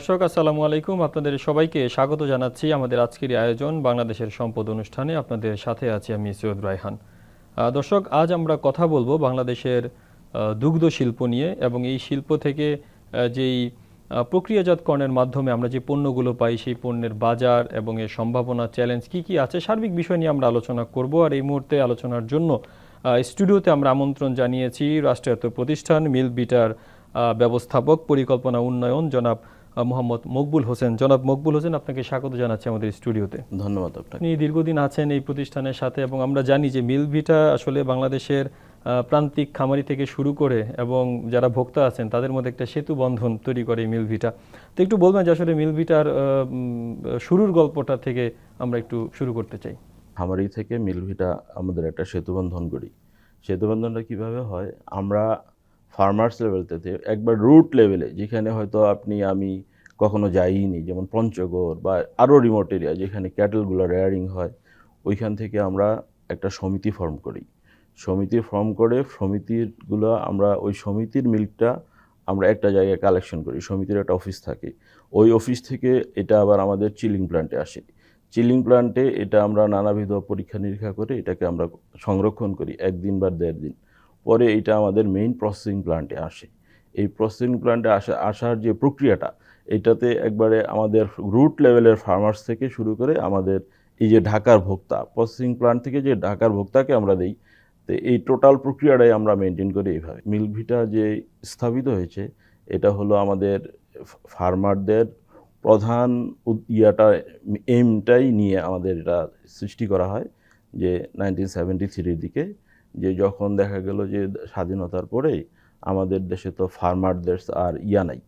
দর্শক, আসসালামু আলাইকুম। আপনাদের সবাইকে স্বাগত জানাচ্ছি আমাদের আজকের আয়োজন বাংলাদেশের সম্পদ অনুষ্ঠানে। আপনাদের সাথে আছি আমি সৈয়দ রায়হান। দর্শক, আজ আমরা কথা বলব বাংলাদেশের দুগ্ধ শিল্প নিয়ে এবং এই শিল্প থেকে যেই প্রক্রিয়াজাতকরণের মাধ্যমে আমরা যে পণ্যগুলো পাই, সেই পণ্যের বাজার এবং এর সম্ভাবনা চ্যালেঞ্জ কি কি আছে, সার্বিক বিষয় নিয়ে আমরা আলোচনা করব। আর এই মুহূর্তে আলোচনার জন্য স্টুডিওতে আমরা আমন্ত্রণ জানিয়েছি রাষ্ট্রায়ত্ত প্রতিষ্ঠান, মিল বিটার ব্যবস্থাপক, পরিকল্পনা উন্নয়ন, জনাব মোহাম্মদ মকবুল হোসেন। জনাব মকবুল হোসেন আপনাকে স্বাগত জানাচ্ছি আমাদের স্টুডিওতে। ধন্যবাদ আপনি দীর্ঘদিন আছেন এই প্রতিষ্ঠানের সাথে এবং আমরা জানি যে মিলভিটা আসলে বাংলাদেশের প্রান্তিক খামারি থেকে শুরু করে এবং যারা ভোক্তা আছেন তাদের মধ্যে একটা সেতু বন্ধন তৈরি করে মিলভিটা। তো একটু বলবেন যে আসলে মিলভিটার শুরুর গল্পটা থেকে আমরা একটু শুরু করতে চাই। খামারি থেকে মিলভিটা আমাদের একটা সেতুবন্ধন করি। সেতুবন্ধনটা কীভাবে হয়? আমরা ফার্মার্স লেভেলতে একবার রুট লেভেলে যেখানে হয়তো আপনি, আমি কখনো যাইনি, যেমন পঞ্চগড় বা আরও রিমোট এরিয়া যেখানে ক্যাটেলগুলো রেয়ারিং হয়, ওইখান থেকে আমরা একটা সমিতি ফর্ম করি। সমিতি ফর্ম করে সমিতিরগুলো আমরা, ওই সমিতির মিল্কটা আমরা একটা জায়গায় কালেকশন করি, সমিতির একটা অফিস থাকে। ওই অফিস থেকে এটা আবার আমাদের চিলিং প্ল্যান্টে আসে। চিলিং প্ল্যান্টে এটা আমরা নানাবিধ পরীক্ষা নিরীক্ষা করে এটাকে আমরা সংরক্ষণ করি, একদিন বা দেড় দিন পরে এটা আমাদের মেইন প্রসেসিং প্ল্যান্টে আসে। এই প্রসেসিং প্ল্যান্টে আসা আসার যে প্রক্রিয়াটা, এটাতে একবারে আমাদের রুট লেভেলের ফার্মার্স থেকে শুরু করে আমাদের এই যে ঢাকার ভোক্তা প্রসেসিং প্ল্যান্ট থেকে যে ঢাকার ভোক্তাকে আমরা দেই, তো এই টোটাল প্রক্রিয়াটাই আমরা মেনটেন করি এইভাবে। মিলভিটা যে স্থাপিত হয়েছে, এটা হলো আমাদের ফার্মারদের প্রধান ইয়াটা এইমটাই নিয়ে আমাদের এটা সৃষ্টি করা হয়, যে নাইনটিন সেভেন্টি থ্রির দিকে। যে যখন দেখা গেল যে স্বাধীনতার পরেই আমাদের দেশে তো ফার্মারদের আর ইয়া নাই,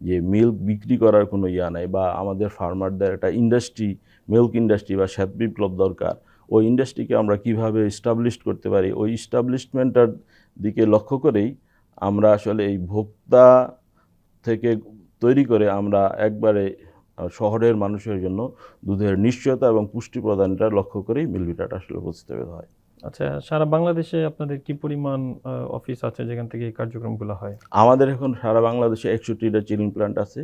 যে মিল্ক বিক্রি করার কোনো ইয়া নাই বা আমাদের ফার্মারদের একটা ইন্ডাস্ট্রি মিল্ক ইন্ডাস্ট্রি বা শ্বেত বিপ্লব দরকার, ওই ইন্ডাস্ট্রিকে আমরা কীভাবে এস্টাবলিশ করতে পারি? ওই ইস্টাবলিশমেন্টটার দিকে লক্ষ্য করেই আমরা আসলে এই ভোক্তা থেকে তৈরি করে আমরা একবারে শহরের মানুষের জন্য দুধের নিশ্চয়তা এবং পুষ্টি প্রদানটা লক্ষ্য করেই মিলভিটাটা আসলে প্রতিস্থাপিত হয়। আচ্ছা সারা বাংলাদেশে আপনাদের কি পরিমাণ অফিস আছে যেখান থেকে এই কার্যক্রমগুলো হয়? আমাদের এখন সারা বাংলাদেশে একষট্টিটা চিলিং প্ল্যান্ট আছে।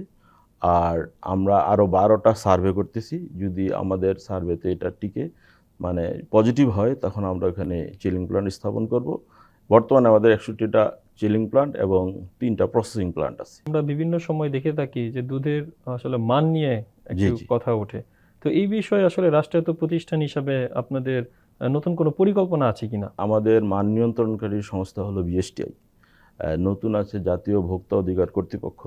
আর আমরা আরও বারোটা সার্ভে করতেছি। যদি আমাদের সার্ভেতে এটা টিকে মানে পজিটিভ হয় তখন আমরা ওখানে চিলিং প্ল্যান্ট স্থাপন করব। বর্তমানে আমাদের একষট্টিটা চিলিং প্ল্যান্ট এবং তিনটা প্রসেসিং প্ল্যান্ট আছে। আমরা বিভিন্ন সময় দেখে থাকি যে দুধের আসলে মান নিয়ে একটু কথা ওঠে। তো এই বিষয়ে আসলে রাষ্ট্রায়ত্ত প্রতিষ্ঠান হিসাবে আপনাদের নতুন কোনো পরিকল্পনা আছে কিনা? আমাদের মান নিয়ন্ত্রণকারী সংস্থা হলো বিএসটিআই। নতুন আছে জাতীয় ভোক্তা অধিকার কর্তৃপক্ষ,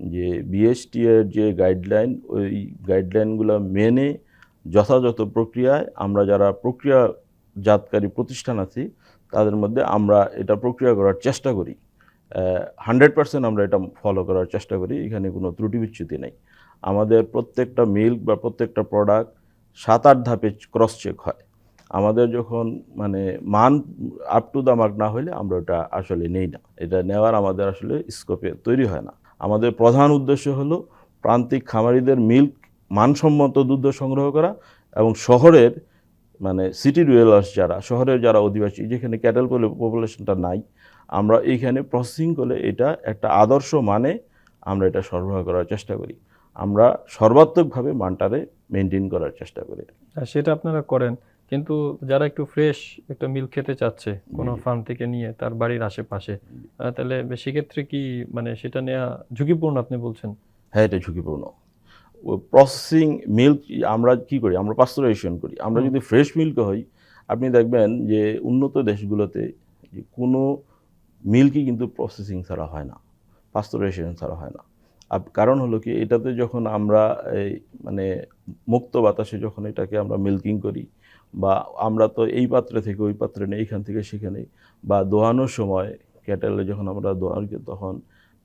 যে বিএসটি এর যে গাইডলাইন ওই গাইডলাইনগুলো মেনে যথাযথ প্রক্রিয়ায় আমরা যারা প্রক্রিয়াজাতকারী প্রতিষ্ঠান আছি, তাদের মধ্যে আমরা এটা প্রক্রিয়া করার চেষ্টা করি। হান্ড্রেড পার্সেন্ট আমরা এটা ফলো করার চেষ্টা করি, এখানে কোনো ত্রুটি বিচ্যুতি নেই। আমাদের প্রত্যেকটা মিল্ক বা প্রত্যেকটা প্রোডাক্ট সাত আট ধাপে ক্রস চেক হয়। আমাদের যখন মানে মান আপ টু দ্য মার্ক না হলে আমরা ওটা আসলে নেই না। এটা নেওয়ার আমাদের আসলে স্কোপে তৈরি হয় না। আমাদের প্রধান উদ্দেশ্য হলো প্রান্তিক খামারিদের মিল্ক মানসম্মত দুধ সংগ্রহ করা এবং শহরের মানে সিটি ডুয়েলার্স যারা, শহরের যারা অধিবাসী, যেখানে ক্যাটেল পপুলেশনটা নাই, আমরা এইখানে প্রসেসিং করলে এটা একটা আদর্শ মানে আমরা এটা সরবরাহ করার চেষ্টা করি। আমরা সর্বাত্মকভাবে মানটারে মেনটেন করার চেষ্টা করি। সেটা আপনারা করেন। কিন্তু যারা একটু ফ্রেশ একটা মিল খেতে চাচ্ছে কোনো ফার্ম থেকে নিয়ে তার বাড়ির আশেপাশে তাহলে সেক্ষেত্রে কি মানে সেটা নেওয়া ঝুঁকিপূর্ণ আপনি বলছেন? হ্যাঁ এটা ঝুঁকিপূর্ণ। প্রসেসিং মিল্ক আমরা কি করি? আমরা পাস্তুরাইজেশন করি। আমরা যদি ফ্রেশ মিল্ক হই আপনি দেখবেন যে উন্নত দেশগুলোতে যে কোনো মিল্কই কিন্তু প্রসেসিং ছাড়া হয় না পাস্তুরাইজেশন ছাড়া হয় না। কারণ হলো কি এটাতে যখন আমরা এই মানে মুক্ত বাতাসে যখন এটাকে আমরা মিল্কিং করি বা আমরা তো এই পাত্রে থেকে ওই পাত্রে নেই এইখান থেকে সেখানে বা দোয়ানোর সময় ক্যাটেলে যখন আমরা দোয়ান তখন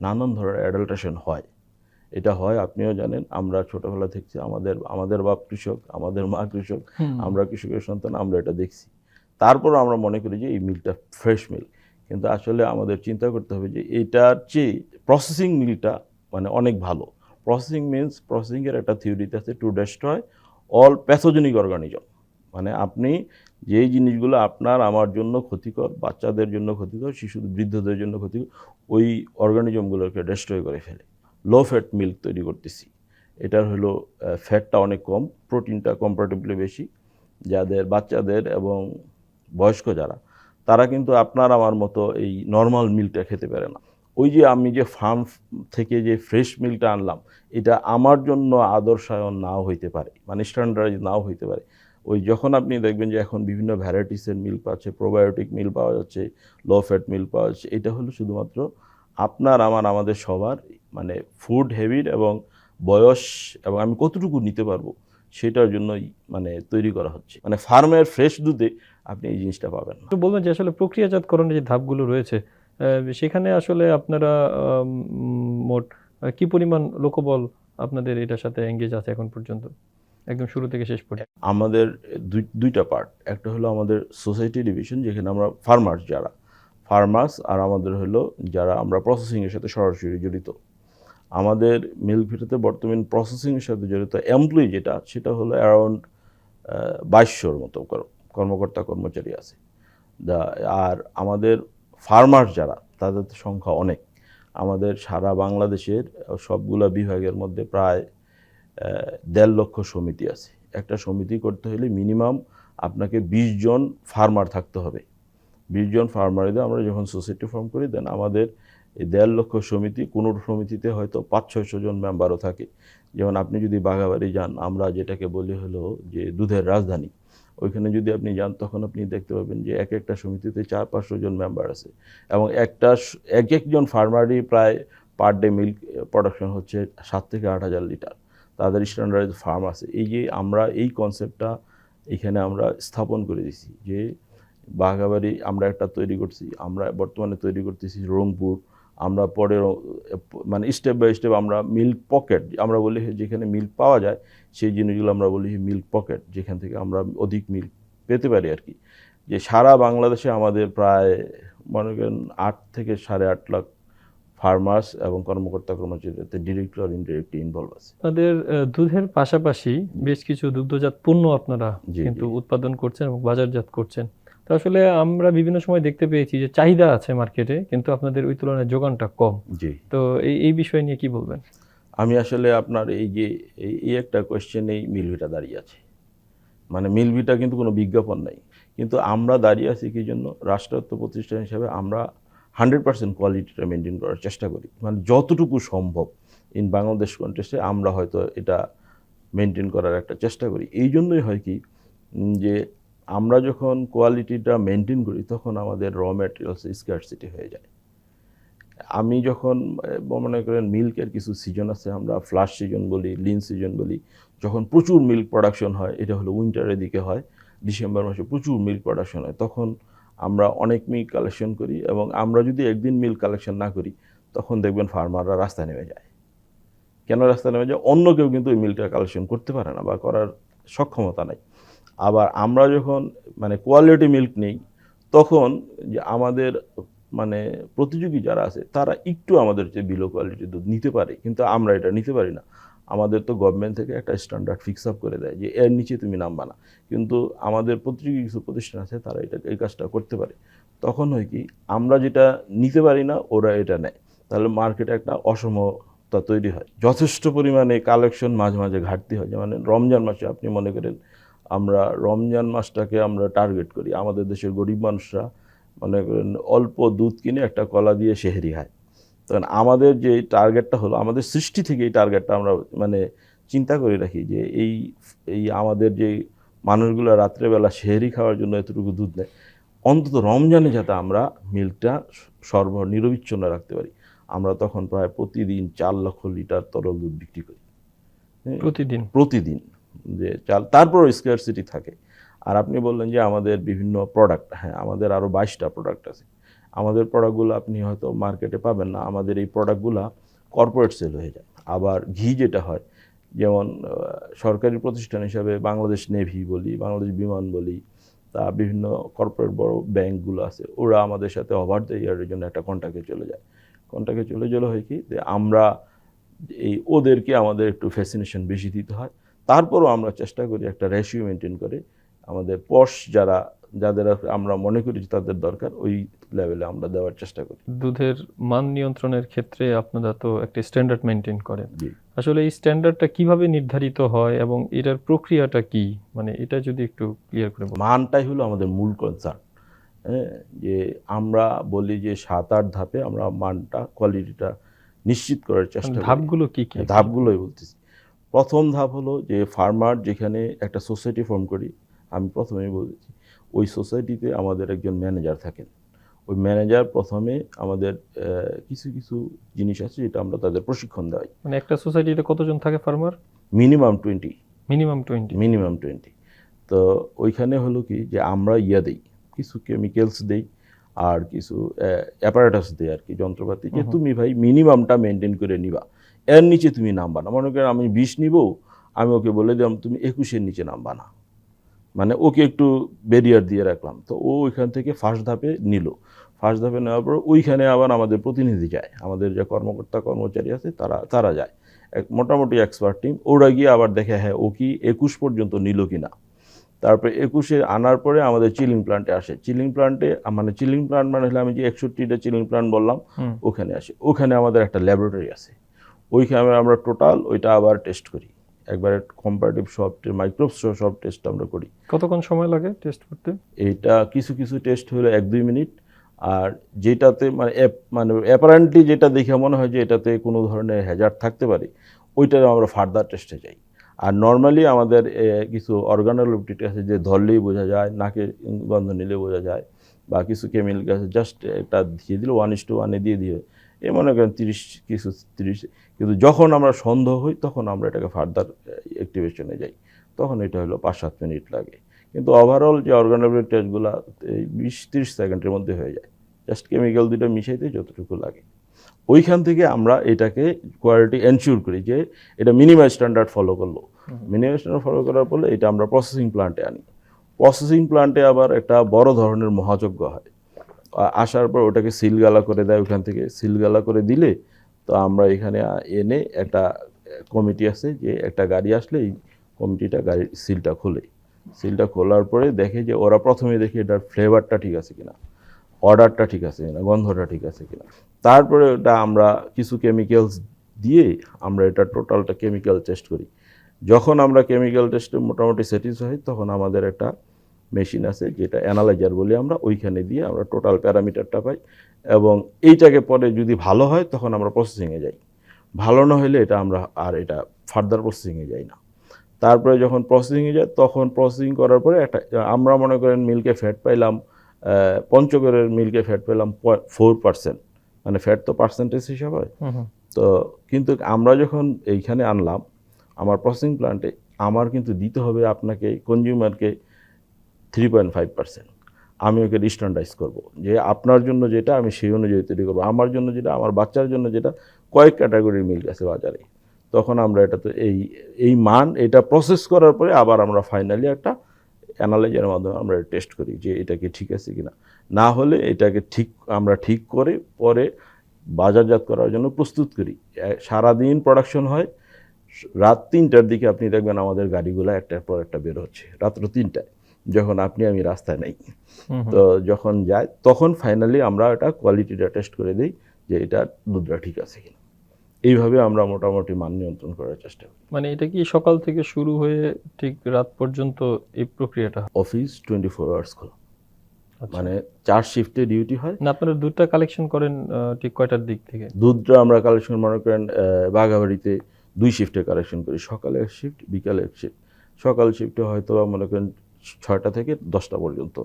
নানান ধরনের অ্যাডাল্ট্রেশন হয়। এটা হয় আপনিও জানেন আমরা ছোটবেলা থেকে আমাদের আমাদের বাপ কৃষক আমাদের মা কৃষক আমরা কৃষকের সন্তান আমরা এটা দেখছি। তারপর আমরা মনে করি যে এই মিলটা ফ্রেশ মিল কিন্তু আসলে আমাদের চিন্তা করতে হবে যে এটার চেয়ে প্রসেসিং মিলটা মানে অনেক ভালো। প্রসেসিং মিনস প্রসেসিংয়ের একটা থিওরিতে আছে to destroy all pathogenic organism মানে আপনি যেই জিনিসগুলো আপনার আমার জন্য ক্ষতিকর, বাচ্চাদের জন্য ক্ষতিকর, শিশু, বৃদ্ধদের জন্য ক্ষতিকর, ওই অর্গানিজমগুলোকে ডেস্ট্রয় করে ফেলে। লো ফ্যাট মিল্ক তৈরি করতেছি। এটার হলো ফ্যাটটা অনেক কম প্রোটিনটা কম্পারেটিভলি বেশি। যাদের বাচ্চাদের এবং বয়স্ক যারা, তারা কিন্তু আপনার আমার মতো এই নর্মাল মিল্কটা খেতে পারে না। ওই যে আমি যে ফার্ম থেকে যে ফ্রেশ মিল্কটা আনলাম, এটা আমার জন্য আদর্শায়ন নাও হইতে পারে মানে স্ট্যান্ডার্ড নাও হইতে পারে। ওই যখন আপনি দেখবেন যে এখন বিভিন্ন ভ্যারাইটিসের মিল্ক পাচ্ছে প্রোবায়োটিক মিল পাওয়া যাচ্ছে লো ফ্যাট মিল পাওয়া যাচ্ছে, এটা হলো শুধুমাত্র আপনার, আমার, আমাদের সবার মানে ফুড হ্যাবিট এবং বয়স এবং আমি কতটুকু নিতে পারব সেটার জন্যই মানে তৈরি করা হচ্ছে। মানে ফার্মের ফ্রেশ দুধে আপনি এই জিনিসটা পাবেন একটু বলবেন যে আসলে প্রক্রিয়াজাতকরণের যে ধাপগুলো রয়েছে সেখানে আসলে আপনারা মোট কি পরিমাণ লোকবল আপনাদের এটার সাথে এঙ্গেজ আছে এখন পর্যন্ত? একদম শুরু থেকে শেষ পর্যন্ত। আমাদের দুই, দুইটা পার্ট একটা হলো আমাদের সোসাইটি ডিভিশন যেখানে আমরা ফার্মার্স যারা। ফার্মার্স আর আমাদের হলো যারা আমরা প্রসেসিংয়ের সাথে সরাসরি জড়িত। আমাদের মিল্ক ভিটাতে বর্তমান প্রসেসিংয়ের সাথে জড়িত এমপ্লয়ি যেটা, সেটা হলো অ্যারাউন্ড বাইশশোর মতো কর- কর্মকর্তা কর্মচারী আছে। আর আমাদের ফার্মার্স যারা, তাদের সংখ্যা অনেক। আমাদের সারা বাংলাদেশের সবগুলা বিভাগের মধ্যে প্রায় দেড় লক্ষ সমিতি আছে। একটা সমিতি করতে হলে মিনিমাম আপনাকে বিশ জন ফার্মার থাকতে হবে। বিশ জন ফার্মারিদের আমরা যখন সোসাইটি ফর্ম করি, দেন আমাদের এই দেড় লক্ষ সমিতি, কোনো সমিতিতে হয়তো পাঁচ, ছয়শো জন মেম্বারও থাকে। যেমন আপনি যদি বাঘাবাড়ি যান, আমরা যেটাকে বলি হলো যে দুধের রাজধানী। ওইখানে যদি আপনি যান, তখন আপনি দেখতে পাবেন যে এক একটা সমিতিতে চার, পাঁচশো জন মেম্বার আছে। এবং একটা এক একজন ফার্মারই প্রায় পার ডে মিল্ক প্রোডাকশন হচ্ছে সাত থেকে আট হাজার লিটার। তাদের স্ট্যান্ডার্ড ফার্ম আছে। এই যে আমরা এই কনসেপ্টটা এখানে আমরা স্থাপন করে দিছি যে বাঘাবাড়ি আমরা একটা তৈরি করছি, আমরা বর্তমানে তৈরি করতেছি রংপুর, আমরা পরে মানে স্টেপ বাই স্টেপ আমরা মিল্ক পকেট আমরা বলি যেখানে মিল্ক পাওয়া যায় সেই জিনিসগুলো আমরা বলি মিল্ক পকেট যেখান থেকে আমরা অধিক মিল্ক পেতে পারি আর কি। যে সারা বাংলাদেশে আমাদের প্রায় মনে করেন আট থেকে সাড়ে আট লাখ ফার্মার্স এবং কর্মকর্তা কর্মচারীতে ডিরেক্টলি আর ইনডিরেক্টলি ইনভলভ আছে। আহ, দুধের পাশাপাশি বেশ কিছু দুগ্ধজাত পণ্য আপনারা কিন্তু উৎপাদন করছেন এবং বাজারজাত করছেন। তো আসলে আমরা বিভিন্ন সময় দেখতে পেয়েছি যে চাহিদা আছে মার্কেটে কিন্তু আপনাদের ওই তুলনায় যোগানটা কম। জি। তো এই এই বিষয় নিয়ে কি বলবেন? আমি আসলে আপনার এই যে এই- এই একটা কোয়েশ্চেনেই মিলভিটা দাঁড়িয়ে আছে। মানে মিলভিটা কিন্তু কোনো বিজ্ঞাপন নাই। কিন্তু আমরা দাঁড়িয়ে আছি কি জন্য? রাষ্ট্রায়ত্ত প্রতিষ্ঠান হিসেবে আমরা হান্ড্রেড পার্সেন্ট কোয়ালিটিটা মেনটেন করার চেষ্টা করি। মানে যতটুকু সম্ভব ইন বাংলাদেশ কন্টেস্টে আমরা হয়তো এটা মেনটেন করার একটা চেষ্টা করি। এই জন্যই হয় কি যে আমরা যখন কোয়ালিটিটা মেনটেন করি, তখন আমাদের র ম্যাটেরিয়ালস স্কার্সিটি হয়ে যায়। আমি যখন মনে করেন মিল্কের কিছু সিজন আছে, আমরা ফ্লাশ সিজন বলি লিন সিজন বলি, যখন প্রচুর মিল্ক প্রোডাকশন হয়, এটা হলো উইন্টারের দিকে হয় ডিসেম্বর মাসে প্রচুর মিল্ক প্রোডাকশন হয়, তখন আমরা অনেক মিল কালেকশন করি এবং আমরা যদি একদিন মিল কালেকশন না করি, তখন দেখবেন ফার্মাররা রাস্তায় নেমে যায়। কেন রাস্তায় নেমে যায়? অন্য কেউ কিন্তু ওই মিল্কটা কালেকশন করতে পারে না বা করার সক্ষমতা নাই। আবার আমরা যখন মানে কোয়ালিটি মিল্ক নেই, তখন যে আমাদের মানে প্রতিযোগী যারা আছে, তারা একটু আমাদের যে বিলো কোয়ালিটির দুধ নিতে পারে, কিন্তু আমরা এটা নিতে পারি না। আমাদের তো গভর্নমেন্ট থেকে একটা স্ট্যান্ডার্ড ফিক্স আপ করে দেয় যে এর নিচে তুমি নামবা না। কিন্তু আমাদের প্রতিযোগী কিছু প্রতিষ্ঠান আছে, তারা এটা, এই কাজটা করতে পারে। তখন হয় কি, আমরা যেটা নিতে পারি না, ওরা এটা নেয়। তাহলে মার্কেটে একটা অসমতা তৈরি হয়। যথেষ্ট পরিমাণে কালেকশন মাঝে মাঝে ঘাটতি হয়। যেমন রমজান মাসে আপনি মনে করেন, আমরা রমজান মাসটাকে আমরা টার্গেট করি। আমাদের দেশের গরিব মানুষরা মনে করেন অল্প দুধ কিনে একটা কলা দিয়ে সেহেরি খায়। তখন আমাদের যে টার্গেটটা হলো আমাদের সৃষ্টি থেকে এই টার্গেটটা আমরা মানে চিন্তা করে রাখি যে এই এই আমাদের যে মানুষগুলো রাত্রেবেলা সেহেরি খাওয়ার জন্য এতটুকু দুধ নেয় অন্তত রমজানে যাতে আমরা মিল্কটা সর্ব নিরবিচ্ছিন্ন রাখতে পারি। আমরা তখন প্রায় প্রতিদিন চার লক্ষ লিটার তরল দুধ বিক্রি করি। হ্যাঁ? প্রতিদিন? প্রতিদিন। যে চাল তারপরও স্কেয়ারসিটি থাকে। আর আপনি বললেন যে আমাদের বিভিন্ন প্রোডাক্ট হ্যাঁ আমাদের আরও বাইশটা প্রোডাক্ট আছে। আমাদের প্রোডাক্টগুলো আপনি হয়তো মার্কেটে পাবেন না। আমাদের এই প্রোডাক্টগুলো কর্পোরেট সেল হয়ে যায়। আবার ঘি যেটা হয়, যেমন সরকারি প্রতিষ্ঠান হিসাবে বাংলাদেশ নেভি বলি, বাংলাদেশ বিমান বলি, তা বিভিন্ন কর্পোরেট বড় ব্যাংকগুলো আছে, ওরা আমাদের সাথে ওভার দ্য ইয়ারের জন্য একটা কন্ট্যাক্টে চলে যায়। কন্ট্যাক্টে চলে গেলে হয় কি, যে আমরা এই ওদেরকে আমাদের একটু ফ্যাসিনেশন বেশি দিতে হয়। তারপরও আমরা চেষ্টা করি একটা রেশিও মেনটেন করে, আমাদের পশ যারা যাদের আমরা মনে করি যে তাদের দরকার ওই লেভেলে আমরা দেওয়ার চেষ্টা করি। দুধের মান নিয়ন্ত্রণের ক্ষেত্রে আপনারা তো একটা স্ট্যান্ডার্ড মেনটেন করেন। আসলে এই স্ট্যান্ডার্ডটা কীভাবে নির্ধারিত হয় এবং এটার প্রক্রিয়াটা কি? মানে এটা যদি একটু ক্লিয়ার করে মানটাই হলো আমাদের মূল কনসার্ন হ্যাঁ যে আমরা বলি যে সাত আট ধাপে আমরা মানটা কোয়ালিটিটা নিশ্চিত করার চেষ্টা করি। ধাপগুলো কি কি? ধাপগুলোই বলতেছি। প্রথম ধাপ হলো যে ফার্মার যেখানে একটা সোসাইটি ফর্ম করি আমি প্রথমেই বলেছি। ওই সোসাইটিতে আমাদের একজন ম্যানেজার থাকেন। ওই ম্যানেজার প্রথমে আমাদের কিছু কিছু জিনিস আছে যেটা আমরা তাদের প্রশিক্ষণ দেওয়াই। মানে একটা সোসাইটিতে কতজন থাকে farmer minimum twenty minimum twenty minimum twenty তো ওইখানে হলো কি যে আমরা ইয়া দেই কিছু কেমিক্যালস দেই আর কিছু অ্যাপারেটাস দেয় আর কি যন্ত্রপাতি যে। তুমি ভাই মিনিমামটা মেনটেন করে নিবা। এর নিচে তুমি নামবা না। মনে করেন আমি বিশ নিব আমি ওকে বলে দিলাম তুমি একুশের নিচে নামবা না। মানে ওকে একটু ব্যারিয়ার দিয়ে রাখলাম। তো ও ওইখান থেকে ফার্স্ট ধাপে নিল। ফার্স্ট ধাপে নেওয়ার পর ওইখানে আবার আমাদের প্রতিনিধি যায়। আমাদের যে কর্মকর্তা কর্মচারী আছে তারা তারা যায়। এক মোটামুটি এক্সপার্ট টিম ওরা গিয়ে আবার দেখে হ্যাঁ ও কি একুশ পর্যন্ত নিল কিনা? তারপরে একুশে আনার পরে আমাদের চিলিং প্লান্টে আসে। চিলিং প্লান্টে মানে চিলিং প্লান্ট মানে হলে আমি যে একষট্টিটা চিলিং প্লান্ট বললাম ওখানে আসে। ওখানে আমাদের একটা ল্যাবরেটরি আছে। ওইখানে আমরা টোটাল ওইটা আবার টেস্ট করি। একবারে কম্পারেটিভ সব মাইক্রোব সব টেস্ট আমরা করি। কতক্ষণ সময় লাগে টেস্ট করতে? এইটা কিছু কিছু টেস্ট হলো এক দুই মিনিট আর যেটাতে মানে অ্যাপ- মানে অ্যাপারেন্টলি যেটা দেখে মনে হয় যে এটাতে কোনো ধরনের হ্যাজার্ড থাকতে পারে ওইটা আমরা ফার্দার টেস্টে যাই। আর নর্মালি আমাদের কিছু অর্গানোলপটিটি আছে যে ধরলেই বোঝা যায় নাকে গন্ধ নিলে বোঝা যায় বা কিছু কেমিক্যাল আছে জাস্ট এটা দিয়ে দিলে ওয়ান ইস টু ওয়ানে দিয়ে দিয়ে এ মনে করেন তিরিশ কিছু তিরিশ কিন্তু যখন আমরা সন্দেহ হই তখন আমরা এটাকে ফার্দার অ্যাক্টিভেশনে যাই। তখন এটা হলো পাঁচ সাত মিনিট লাগে। কিন্তু ওভারঅল যে অর্গানোলজি টেস্টগুলো এই বিশ তিরিশ সেকেন্ডের মধ্যে হয়ে যায়। জাস্ট কেমিক্যাল দুটো মিশাইতে যতটুকু লাগে। ওইখান থেকে আমরা এটাকে কোয়ালিটি এনশিওর করি যে এটা মিনিমাম স্ট্যান্ডার্ড ফলো করল। মিনিমাম স্ট্যান্ডার্ড ফলো করার ফলে এটা আমরা প্রসেসিং প্লান্টে আনি। প্রসেসিং প্লান্টে আবার একটা বড় ধরনের মহাযজ্ঞ হয়। আসার পর ওটাকে সিলগালা করে দেয় ওখান থেকে। সিলগালা করে দিলে তো আমরা এখানে এনে একটা কমিটি আছে যে একটা গাড়ি আসলে এই কমিটিটা গাড়ির সিলটা খোলে। সিলটা খোলার পরে দেখে যে ওরা প্রথমে দেখে এটার ফ্লেভারটা ঠিক আছে কিনা অর্ডারটা ঠিক আছে কিনা, গন্ধটা ঠিক আছে কিনা। তারপরে ওটা আমরা কিছু কেমিক্যালস দিয়ে আমরা এটা টোটালটা কেমিক্যাল টেস্ট করি। যখন আমরা কেমিক্যাল টেস্টে মোটামুটি স্যাটিসফাই তখন আমাদের একটা মেশিন আছে যেটা অ্যানালাইজার বলি আমরা ওইখানে দিয়ে আমরা টোটাল প্যারামিটারটা পাই এবং এইটাকে পরে যদি ভালো হয় তখন আমরা প্রসেসিংয়ে যাই। ভালো না হলে এটা আমরা আর এটা ফার্দার প্রসেসিংয়ে যাই না। তারপরে যখন প্রসেসিংয়ে যায় তখন প্রসেসিং করার পরে একটা আমরা মনে করেন মিল্কে ফ্যাট পাইলাম পঞ্চগড়ের মিল্কে ফ্যাট পেলাম ফোর পার্সেন্ট। মানে ফ্যাট তো পার্সেন্টেজ হিসাব হয়। তো কিন্তু আমরা যখন এইখানে আনলাম আমার প্রসেসিং প্ল্যান্টে আমার কিন্তু দিতে হবে আপনাকে কনজিউমারকে থ্রি পয়েন্ট ফাইভ পার্সেন্ট আমি ওকে স্ট্যান্ডার্ডাইজ করব যে আপনার জন্য যেটা, আমি সেই অনুযায়ী তৈরি করব। আমার জন্য যেটা, আমার বাচ্চার জন্য যেটা, কয়েক ক্যাটাগরির মিল্ক আছে বাজারে। তখন আমরা এটা তো এই এই মান, এটা প্রসেস করার পরে আবার আমরা ফাইনালি একটা অ্যানালাইজারের মাধ্যমে আমরা টেস্ট করি যে এটাকে ঠিক আছে কিনা। না না হলে এটাকে ঠিক, আমরা ঠিক করে পরে বাজারজাত করার জন্য প্রস্তুত করি। সারাদিন প্রোডাকশন হয়, রাত তিনটার দিকে আপনি দেখবেন আমাদের গাড়িগুলো একটার পর একটা বের হচ্ছে, রাত্র তিনটায়। যখন আপনি আমি রাস্তায় নেই। তো যখন যায় তখন ফাইনালি আমরা এটা কোয়ালিটিটা টেস্ট করে দিই যে এটা দুধটা ঠিক আছে কিনা। এইভাবে আমরা মোটামুটি মান নিয়ন্ত্রণ করার চেষ্টা করি। মানে এটা কি সকাল থেকে শুরু হয়ে ঠিক রাত পর্যন্ত এই প্রক্রিয়াটা অফিস টোয়েন্টি ফোর আওয়ার্স খোলা। আচ্ছা। মানে চার শিফটে ডিউটি হয়। না আপনারা দুধটা কালেকশন করেন ঠিক কয়টার দিক থেকে? দুধটা আমরা কালেকশন মনে করেন বাঘাবাড়িতে দুই শিফটে কালেকশন করি। সকালে এক শিফট বিকালে এক শিফট সকাল শিফটে হয়তো মনে করেন ছয়টা থেকে দশটা পর্যন্ত।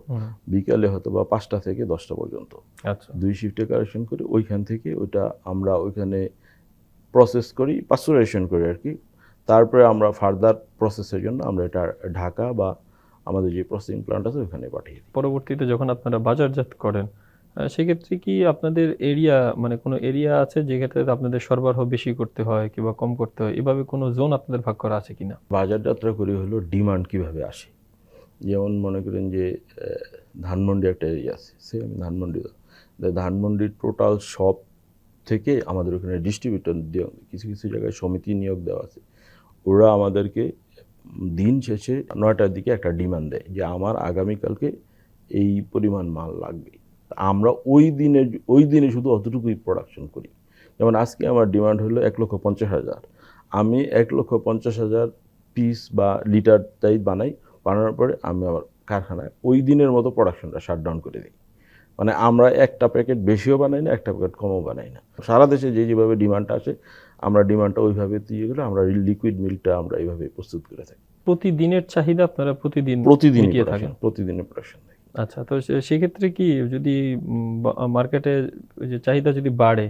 বিকালে হয়তো বা পাঁচটা থেকে দশটা পর্যন্ত। আচ্ছা। দুই শিফটে কালেকশন করি ওইখান থেকে ওইটা আমরা ওইখানে প্রসেস করি পাস্টুরাইজেশন করি আর কি। তারপরে আমরা ফার্দার প্রসেসের জন্য আমরা এটা ঢাকা বা আমাদের যে প্রসেসিং প্ল্যান্ট আছে ওখানে পাঠিয়ে দিই। পরবর্তীতে যখন আপনারা বাজারজাত করেন সেক্ষেত্রে কি আপনাদের এরিয়া মানে কোনো এরিয়া আছে যেক্ষেত্রে আপনাদের সরবরাহ বেশি করতে হয় কিংবা কম করতে হয়? এভাবে কোনো জোন আপনাদের ভাগ করা আছে কিনা? বাজার যাত্রা করি হলো ডিমান্ড কীভাবে আসে। যেমন মনে করেন যে ধানমন্ডি একটা এরিয়া আছে সেম ধানমন্ডি ধানমন্ডির টোটাল সব থেকে আমাদের ওখানে ডিস্ট্রিবিউটর কিছু কিছু জায়গায় সমিতি নিয়োগ দেওয়া আছে। ওরা আমাদেরকে দিন শেষে নয়টার দিকে একটা ডিমান্ড দেয় যে, আমার আগামীকালকে এই পরিমাণ মাল লাগবে। আমরা ওই দিনে ওই দিনে শুধু অতটুকুই প্রোডাকশন করি। যেমন আজকে আমার ডিমান্ড হলো এক লক্ষ পঞ্চাশ হাজার। আমি এক লক্ষ পঞ্চাশ হাজার পিস বা লিটার তাই বানাই। বানানোর পরে আমি আমার কারখানায় ওই দিনের মতো প্রোডাকশনটা শাটডাউন করে দিই। মানে আমরা একটা প্যাকেট বেশিও বানাই না একটা প্যাকেট কমও বানাই না। সারা দেশে যে যেভাবে ডিমান্ডটা আসে আমরা ডিমান্ডটা ওইভাবে দিয়ে গেলে আমরা লিকুইড মিল্কটা আমরা এইভাবে প্রস্তুত করে থাকি। প্রতিদিনের চাহিদা আপনারা প্রতিদিন প্রতিদিন থাকেন? প্রতিদিনের প্রোডাকশন আচ্ছা তো সেক্ষেত্রে কি যদি মার্কেটে যে চাহিদা যদি বাড়ে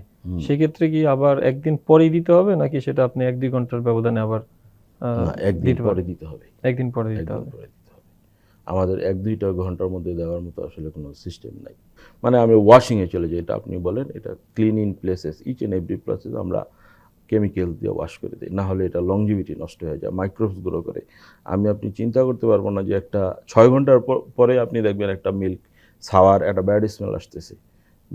সেক্ষেত্রে কি আবার একদিন পরেই দিতে হবে নাকি সেটা আপনি এক দুই ঘণ্টার ব্যবধানে আবার একদিন পরে দিতে হবে। একদিন পরে দিতে হবে। আমাদের এক দুইটা ঘণ্টার মধ্যে দেওয়ার মতো আসলে কোনো সিস্টেম নাই। মানে আমি ওয়াশিংয়ে চলে যাই এটা আপনি বলেন এটা clean in places each and every places আমরা কেমিক্যাল দিয়ে ওয়াশ করে দিই। না হলে এটা লংজিভিটি নষ্ট হয়ে যায় মাইক্রোবস গ্রো করে। আমি আপনি চিন্তা করতে পারব না যে একটা ছয় ঘণ্টার পর- পরে আপনি দেখবেন একটা মিল্ক সাওয়ার একটা ব্যাড স্মেল আসতেছে।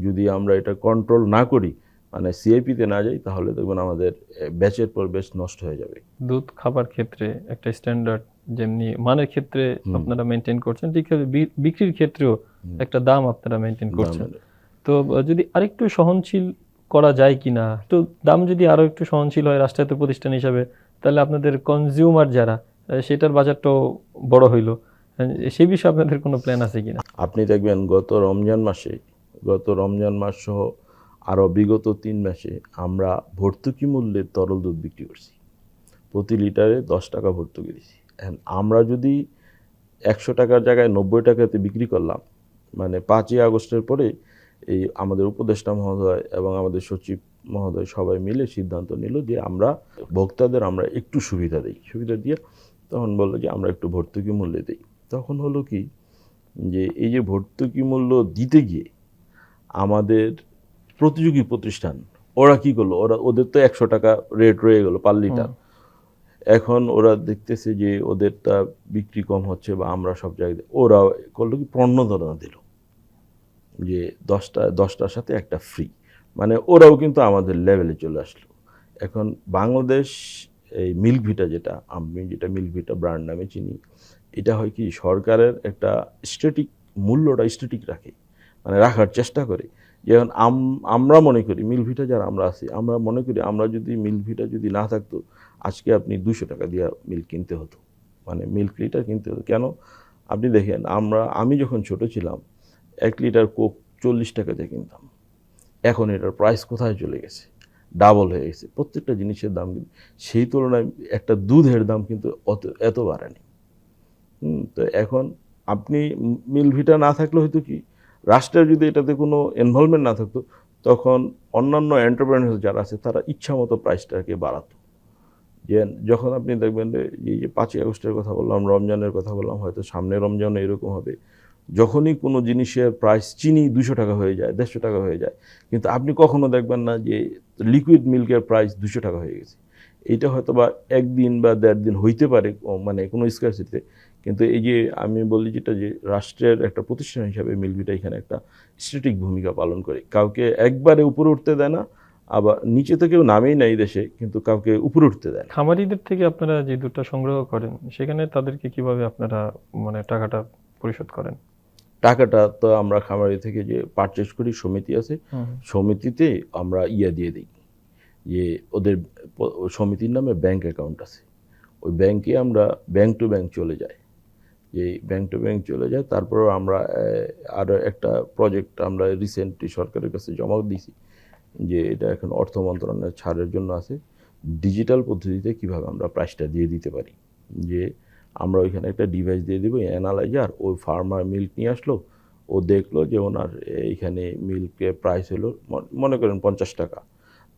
যদি আমরা এটা কন্ট্রোল না করি মানে সিআইপিতে না যাই তাহলে দেখবেন আমাদের ব্যাচের পর ব্যাচ নষ্ট হয়ে যাবে। দুধ খাবার ক্ষেত্রে একটা স্ট্যান্ডার্ড যেমনি মানের ক্ষেত্রে আপনারা মেনটেন করছেন ঠিক আছে বিক্রির ক্ষেত্রেও একটা দাম আপনারা মেনটেন করছেন। তো যদি আরেকটু সহনশীল করা যায় কিনা তো দাম যদি আরও একটু সহনশীল হয় রাষ্ট্রায়ত্ত প্রতিষ্ঠান হিসাবে তাহলে আপনাদের কনজিউমার যারা সেটার বাজারটাও বড় হইল। আহ, সেই বিষয়ে আপনাদের কোনো প্ল্যান আছে কিনা? আপনি দেখবেন গত রমজান মাসে গত রমজান মাস সহ আরও বিগত তিন মাসে আমরা ভর্তুকি মূল্যে তরল দুধ বিক্রি করছি। প্রতি লিটারে দশ টাকা ভর্তুকি দিছি। আমরা যদি একশো টাকার জায়গায় নব্বই টাকাতে বিক্রি করলাম মানে পাঁচই আগস্টের পরে এই আমাদের উপদেষ্টা মহোদয় এবং আমাদের সচিব মহোদয় সবাই মিলে সিদ্ধান্ত নিল যে আমরা ভোক্তাদের আমরা একটু সুবিধা দিই। সুবিধা দিয়ে তখন বলল যে আমরা একটু ভর্তুকি মূল্যে দিই। তখন হলো কি যে এই যে ভর্তুকি মূল্য দিতে গিয়ে আমাদের প্রতিযোগী প্রতিষ্ঠান। ওরা কি করল? ওরা ওদের তো একশো টাকা রেট রয়ে গেলো পার লিটার এখন ওরা দেখতেছে যে ওদেরটা বিক্রি কম হচ্ছে বা আমরা সব জায়গায় ওরা করল কি? প্রণোদনা দিল। যে দশটা দশটার সাথে একটা ফ্রি মানে ওরাও কিন্তু আমাদের লেভেলে চলে আসলো। এখন বাংলাদেশ এই মিল্ক ভিটা যেটা আমি যেটা মিল্ক ভিটা ব্র্যান্ড নামে চিনি এটা হয় কি? সরকারের একটা স্ট্যাটিক মূল্যটা স্ট্যাটিক রাখে। মানে রাখার চেষ্টা করে। যেমন আমরা মনে করি মিলভিটা যারা আমরা আছি, আমরা মনে করি আমরা যদি মিলভিটা যদি না থাকতো, আজকে আপনি দুশো টাকা দিয়ে মিল্ক কিনতে হতো। মানে মিল্ক লিটার কিনতে হতো। কেন? আপনি দেখেন, আমরা, আমি যখন ছোট ছিলাম, এক লিটার কোক চল্লিশ টাকা দিয়ে কিনতাম। এখন এটার প্রাইস কোথায় চলে গেছে? ডাবল হয়ে গেছে। প্রত্যেকটা জিনিসের দাম কিন্তু, সেই তুলনায় একটা দুধের দাম কিন্তু অত, এত বাড়েনি। তো এখন আপনি মিলভিটা না থাকলে হয়তো কি রাষ্ট্রের যদি এটাতে কোনো ইনভলভমেন্ট না থাকতো, তখন অন্যান্য এন্টারপ্রেনার যারা আছে, তারা ইচ্ছা মতো প্রাইসটাকে বাড়াতো। যে যখন আপনি দেখবেন এই যে পাঁচই আগস্টের কথা বললাম, রমজানের কথা বললাম, হয়তো সামনে রমজানে এরকম হবে। যখনই কোনো জিনিসের প্রাইস চিনি দুশো টাকা হয়ে যায়, দেড়শো টাকা হয়ে যায়, কিন্তু আপনি কখনো দেখবেন না যে লিকুইড মিল্কের প্রাইস দুশো টাকা হয়ে গেছে। এইটা হয়তো বা একদিন বা দেড় দিন হইতে পারে মানে কোনো স্কারসিটিতে কিন্তু এই যে আমি বলি যেটা যে রাষ্ট্রের একটা প্রতিষ্ঠান হিসাবে মিলভিটা এখানে একটা স্ট্যাটিক ভূমিকা পালন করে। কাউকে একবারে উপরে উঠতে দেয় না আবার নিচে থেকেও নামেই নাই দেশে কিন্তু কাউকে উপরে উঠতে দেয় খামারিদের থেকে আপনারা যে দুধটা সংগ্রহ করেন সেখানে তাদেরকে কীভাবে আপনারা মানে টাকাটা পরিশোধ করেন? টাকাটা তো আমরা খামারি থেকে যে পারচেস করি সমিতি আছে। সমিতিতে আমরা ইয়া দিয়ে দিই যে ওদের সমিতির নামে ব্যাংক অ্যাকাউন্ট আছে। ওই ব্যাংকে আমরা ব্যাংক টু ব্যাংক চলে যাই। যে ব্যাংক টু ব্যাংক চলে যায়, তারপরেও আমরা আরও একটা প্রজেক্ট আমরা রিসেন্টলি সরকারের কাছে জমা দিয়েছি যে এটা এখন অর্থ মন্ত্রণালয়ের ছাড়ের জন্য আছে। ডিজিটাল পদ্ধতিতে কীভাবে আমরা প্রাইসটা দিয়ে দিতে পারি? যে আমরা ওইখানে একটা ডিভাইস দিয়ে দেবো অ্যানালাইজার ওই ফার্মার মিল্ক নিয়ে আসলো, ও দেখল যে ওনার এইখানে মিল্কের প্রাইস হলো মনে করেন পঞ্চাশ টাকা।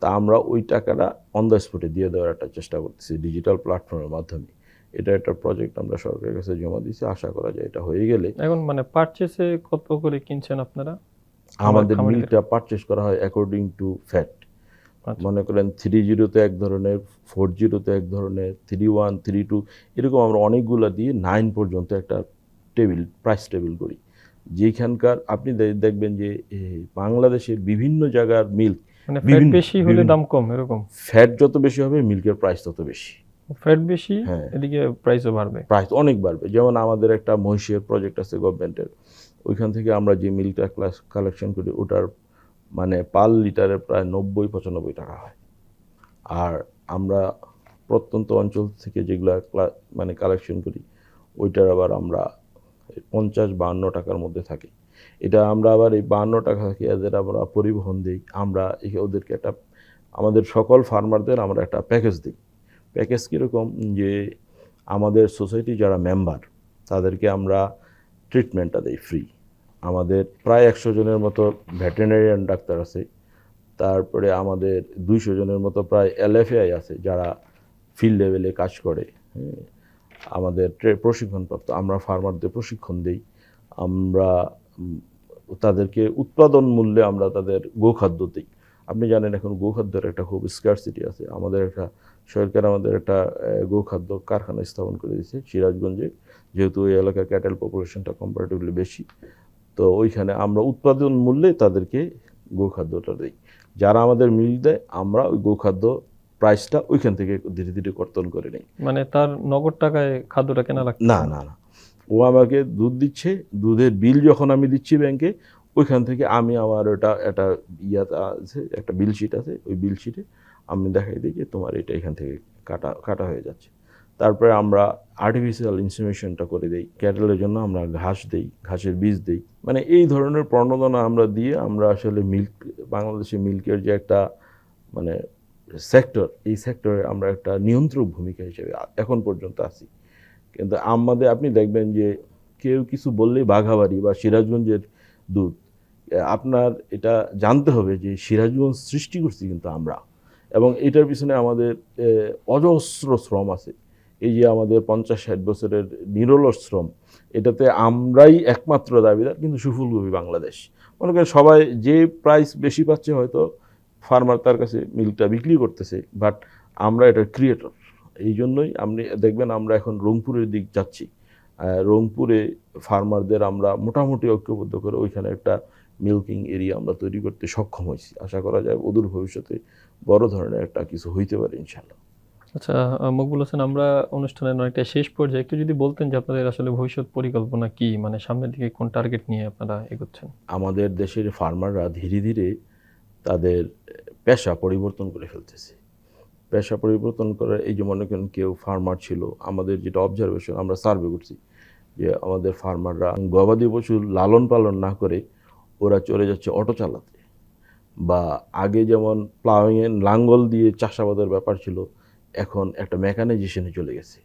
তা আমরা ওই টাকাটা অন দ্য স্পটে দিয়ে দেওয়ার একটা চেষ্টা করতেছি ডিজিটাল প্ল্যাটফর্মের মাধ্যমে। এটা একটা প্রজেক্ট আমরা সরকারের কাছে জমা দিয়েছি আশা করা যায় এটা হয়ে গেলে। এখন মানে পারচেসে কত করে কিনছেন আপনারা? আমাদের মিল্কটা পারচেস করা হয় অ্যাকর্ডিং টু ফ্যাট। মনে করেন থ্রি জিরোতে এক ধরনের ফোর জিরোতে এক ধরনের থ্রি ওয়ান থ্রি টু এরকম আমরা অনেকগুলো দিয়ে নাইন পর্যন্ত একটা টেবিল প্রাইস টেবিল করি। যেখানকার আপনি দেখবেন যে বাংলাদেশে বিভিন্ন জায়গার মিল্ক মানে বেশি হলে দাম কম এরকম? ফ্যাট যত বেশি হবে মিল্কের প্রাইস তত বেশি। ফ্যাট বেশি হ্যাঁ। এদিকে প্রাইসও বাড়বে। প্রাইস অনেক বাড়বে। যেমন আমাদের একটা মহিষের প্রজেক্ট আছে গভর্নমেন্টের ওইখান থেকে আমরা যে মিল্কটা ক্লাস কালেকশন করি ওটার মানে পার লিটারে প্রায় নব্বই পঁচানব্বই টাকা হয়। আর আমরা প্রত্যন্ত অঞ্চল থেকে যেগুলা মানে কালেকশন করি ওইটার আবার আমরা পঞ্চাশ বাহান্ন টাকার মধ্যে থাকি। এটা আমরা আবার এই বাহান্ন টাকা থেকে এদের আমরা পরিবহন দিই। আমরা ওদেরকে একটা আমাদের সকল ফার্মারদের আমরা একটা প্যাকেজ দিই। প্যাকেজ কীরকম? যে আমাদের সোসাইটি যারা মেম্বার, তাদেরকে আমরা ট্রিটমেন্টটা দিই ফ্রি। আমাদের প্রায় একশো জনের মতো ভেটেরিনারিয়ান ডাক্তার আছে। তারপরে আমাদের দুইশো জনের মতো প্রায় এলএফআই আছে, যারা ফিল্ড লেভেলে কাজ করে। হ্যাঁ। আমাদের প্রশিক্ষণপ্রাপ্ত, আমরা ফার্মারদের প্রশিক্ষণ দিই। আমরা তাদেরকে উৎপাদন মূল্যে আমরা তাদের গোখাদ্য দিই। আপনি জানেন এখন গোখাদ্যের একটা খুব স্কারসিটি আছে। আমাদের একটা সরকার আমাদের একটা গোখাদ্য কারখানা স্থাপন করে দিয়েছে সিরাজগঞ্জে। যেহেতু ওই এলাকার ক্যাটেল পপুলেশনটা কম্পারেটিভলি বেশি তো ওইখানে আমরা উৎপাদন মূল্যে তাদেরকে গোখাদ্যটা দিই। যারা আমাদের মিল দেয় আমরা ওই গোখাদ্য প্রাইসটা ওইখান থেকে ধীরে ধীরে কর্তন করে নিই। মানে তার নগদ টাকায় খাদ্যটা কেনা লাগছে? না না না। ও আমাকে দুধ দিচ্ছে দুধের বিল যখন আমি দিচ্ছি ব্যাংকে ওইখান থেকে আমি আমার ওটা একটা ইয়াতে আছে, একটা বিল শিট আছে, ওই বিল শিটে আমি দেখাই দিই যে তোমার এটা এখান থেকে কাটা কাটা হয়ে যাচ্ছে। তারপরে আমরা আর্টিফিশিয়াল ইনসিমেশনটা করে দিই ক্যাটেলের জন্য আমরা ঘাস দেই, ঘাসের বীজ দেই। মানে এই ধরনের প্রণোদনা আমরা দিয়ে আমরা আসলে মিল্ক বাংলাদেশে মিল্কের যে একটা মানে সেক্টর এই সেক্টরে আমরা একটা নিয়ন্ত্রক ভূমিকা হিসেবে এখন পর্যন্ত আছি। কিন্তু আমাদের, আপনি দেখবেন যে কেউ কিছু বললেই বাঘাবাড়ি বা সিরাজগঞ্জের দুধ আপনার এটা জানতে হবে যে সিরাজগঞ্জ সৃষ্টি করছি কিন্তু আমরা। এবং এটার পিছনে আমাদের অজস্র শ্রম আছে। এই যে আমাদের পঞ্চাশ ষাট বছরের নিরলস শ্রম, এটাতে আমরাই একমাত্র দাবিদার, কিন্তু সুফলভূমি বাংলাদেশ। মনে করেন সবাই যে প্রাইস বেশি পাচ্ছে হয়তো ফার্মার তার কাছে মিল্কটা বিক্রি করতেছে বাট আমরা এটা ক্রিয়েটর এই জন্যই আপনি দেখবেন আমরা এখন রংপুরের দিক যাচ্ছি। রংপুরে ফার্মারদের আমরা মোটামুটি ঐক্যবদ্ধ করে ওইখানে একটা মিল্কিং এরিয়া আমরা তৈরি করতে সক্ষম হয়েছি। আশা করা যায় অদূর ভবিষ্যতে বড় ধরনের একটা কিছু হইতে পারে ইনশাল্লাহ আচ্ছা মকবুল হোসেন আমরা অনুষ্ঠানের অনেকটা শেষ পর্যায়ে একটু যদি বলতেন যে আপনাদের আসলে ভবিষ্যৎ পরিকল্পনা কি? মানে সামনের দিকে কোন টার্গেট নিয়ে আপনারা এগোচ্ছেন? আমাদের দেশের ফার্মাররা ধীরে ধীরে তাদের পেশা পরিবর্তন করে ফেলতেছে। পেশা পরিবর্তন করার এই যে মনে করেন কেউ ফার্মার ছিল আমাদের যেটা অবজারভেশন আমরা সার্ভে করছি যে আমাদের ফার্মাররা গবাদি পশু লালন পালন না করে ওরা চলে যাচ্ছে অটো চালাতে। বা আগে যেমন প্লাউইংয়ে লাঙ্গল দিয়ে চাষাবাদের ব্যাপার ছিল, এখন একটা মেকানাইজেশনে চলে গেছে।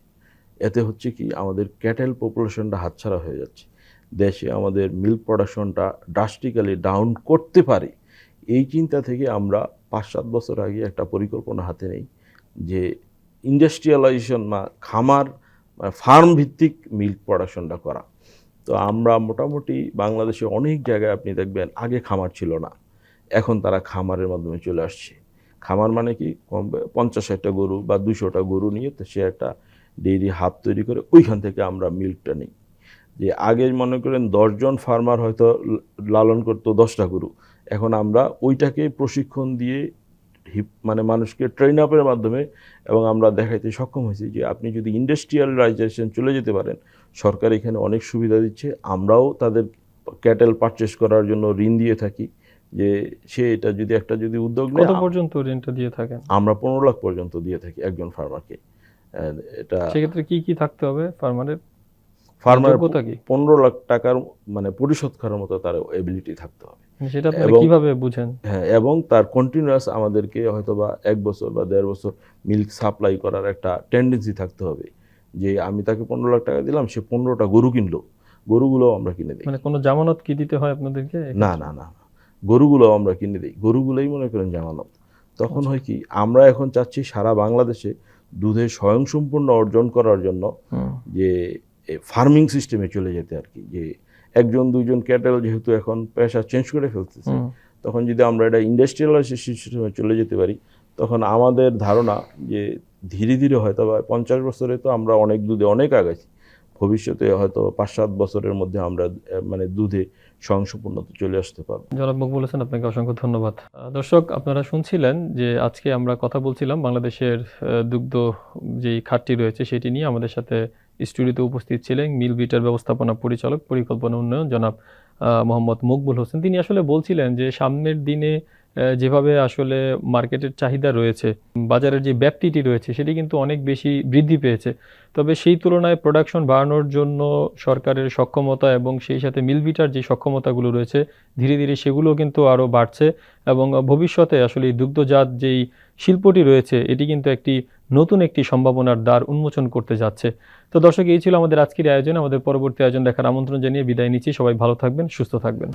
এতে হচ্ছে কি আমাদের ক্যাটেল পপুলেশনটা হাতছাড়া হয়ে যাচ্ছে। দেশে আমাদের মিল্ক প্রোডাকশনটা ড্রাস্টিক্যালি ডাউন করতে পারে। এই চিন্তা থেকে আমরা পাঁচ সাত বছর আগে একটা পরিকল্পনা হাতে নেই যে ইন্ডাস্ট্রিয়ালাইজেশন বা খামার ফার্ম ভিত্তিক মিল্ক প্রোডাকশনটা করা। তো আমরা মোটামুটি বাংলাদেশে অনেক জায়গায় আপনি দেখবেন আগে খামার ছিল না। এখন তারা খামারের মাধ্যমে চলে আসছে। খামার মানে কি? কম পঞ্চাশ ষাটটা গরু বা দুশোটা গরু নিয়ে তো সে একটা ডেইরি হাব তৈরি করে ওইখান থেকে আমরা মিল্কটা নিই। যে আগে মনে করেন দশজন ফার্মার হয়তো লালন করতো দশটা গরু। এখন আমরা ওইটাকে প্রশিক্ষণ দিয়ে হিপ মানে মানুষকে ট্রেন আপের মাধ্যমে এবং আমরা দেখাইতে সক্ষম হয়েছি যে আপনি যদি ইন্ডাস্ট্রিয়ালাইজেশন চলে যেতে পারেন সরকার এখানে অনেক সুবিধা দিচ্ছে। আমরাও তাদের ক্যাটেল পারচেস করার জন্য ঋণ দিয়ে থাকি যে সে এটা যদি একটা যদি উদ্যোগ কত পর্যন্ত ঋণটা দিয়ে থাকেন? আমরা পনেরো লাখ পর্যন্ত দিয়ে থাকি একজন ফার্মারকে এটা সেক্ষেত্রে কি কি থাকতে হবে ফার্মারের ফার্মার? পনেরো লাখ টাকার মানে পরিশোধ করার মতো তার এবিলিটি থাকতে হবে। মানে সেটা কীভাবে বুঝেন? হ্যাঁ এবং তার কন্টিনিউয়াস আমাদেরকে হয়তো বা এক বছর বা দেড় বছর মিল্ক সাপ্লাই করার একটা টেন্ডেন্সি থাকতে হবে। যে আমি তাকে পনেরো লাখ টাকা দিলাম সে পনেরোটা গরু কিনলো। গরুগুলো আমরা কিনে দিই। মানে কোনো জামানত কি দিতে হয় আপনাদেরকে? না না না। গরুগুলো আমরা কিনে দিই। গরুগুলোই মনে করেন জামানত। তখন হয় কি আমরা এখন চাচ্ছি সারা বাংলাদেশে দুধের স্বয়ংসম্পূর্ণ অর্জন করার জন্য যে ফার্মিং সিস্টেমে চলে যেতে আর কি। যে একজন দুইজন ক্যাটেল যেহেতু এখন পেশা চেঞ্জ করে ফেলতেছে তখন যদি আমরা এটা ইন্ডাস্ট্রিয়ালাইজেশন সিস্টেমে চলে যেতে পারি তখন আমাদের ধারণা যে ধীরে ধীরে হয়তো বা পঞ্চাশ বছরে তো আমরা অনেক দুধে অনেক আগাইছি। ভবিষ্যতে হয়তো পাঁচ সাত বছরের মধ্যে আমরা মানে দুধে স্বয়ংসম্পূর্ণতা চলে আসতে পারব। জনাব মকবুল হোসেন, আপনাকে অসংখ্য ধন্যবাদ। দর্শক, আপনারা শুনছিলেন যে আজকে আমরা কথা বলছিলাম বাংলাদেশের দুগ্ধ যেই খাতটি রয়েছে সেটি নিয়ে। আমাদের সাথে স্টুডিওতে উপস্থিত ছিলেন মিল বিটার ব্যবস্থাপনা পরিচালক, পরিকল্পনা উন্নয়ন জনাব মোহাম্মদ মকবুল হোসেন। তিনি আসলে বলছিলেন যে সামনের দিনে যেভাবে আসলে মার্কেটের চাহিদা রয়েছে, বাজারের যে ব্যাপ্তিটি রয়েছে, সেটি কিন্তু অনেক বেশি বৃদ্ধি পেয়েছে। তবে সেই তুলনায় প্রোডাকশন বাড়ানোর জন্য সরকারের সক্ষমতা এবং সেই সাথে মিলবিটার যে সক্ষমতাগুলো রয়েছে, ধীরে ধীরে সেগুলো কিন্তু আরও বাড়ছে এবং ভবিষ্যতে আসলে এই দুগ্ধজাত যেই শিল্পটি রয়েছে, এটি কিন্তু একটি নতুন একটি সম্ভাবনার দ্বার উন্মোচন করতে যাচ্ছে। তো দর্শক, এই ছিল আমাদের আজকের আয়োজন। আমাদের পরবর্তী আয়োজন দেখার আমন্ত্রণ জানিয়ে বিদায় নিচ্ছি। সবাই ভালো থাকবেন, সুস্থ থাকবেন।